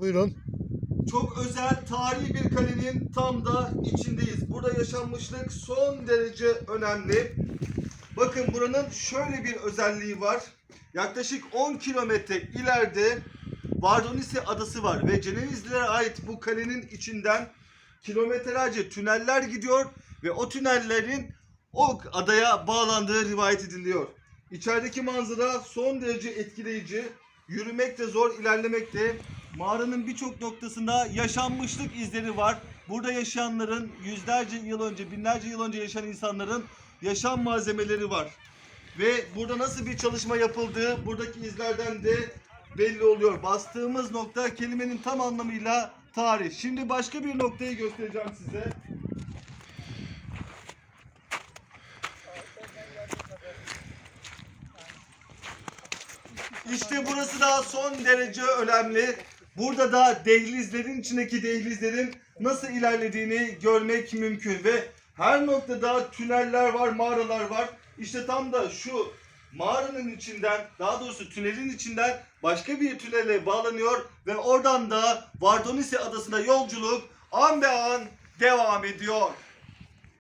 Buyurun. Çok özel tarihi bir kalenin tam da içindeyiz. Burada yaşanmışlık son derece önemli. Bakın buranın şöyle bir özelliği var. Yaklaşık 10 kilometre ileride Vardonisi adası var ve Cenevizlilere ait bu kalenin içinden kilometrelerce tüneller gidiyor ve o tünellerin o adaya bağlandığı rivayet ediliyor. İçerideki manzara son derece etkileyici. Yürümek de zor, ilerlemek de. Mağaranın birçok noktasında yaşanmışlık izleri var. Burada yaşayanların yüzlerce yıl önce, binlerce yıl önce yaşayan insanların yaşam malzemeleri var. Ve burada nasıl bir çalışma yapıldığı buradaki izlerden de belli oluyor. Bastığımız nokta kelimenin tam anlamıyla tarih. Şimdi başka bir noktayı göstereceğim size. İşte burası da son derece önemli. Burada da dehlizlerin içindeki dehlizlerin nasıl ilerlediğini görmek mümkün ve her noktada tüneller var, mağaralar var. İşte tam da şu mağaranın içinden, daha doğrusu tünelin içinden başka bir tünele bağlanıyor ve oradan da Vardonisi adasına yolculuk an be an devam ediyor.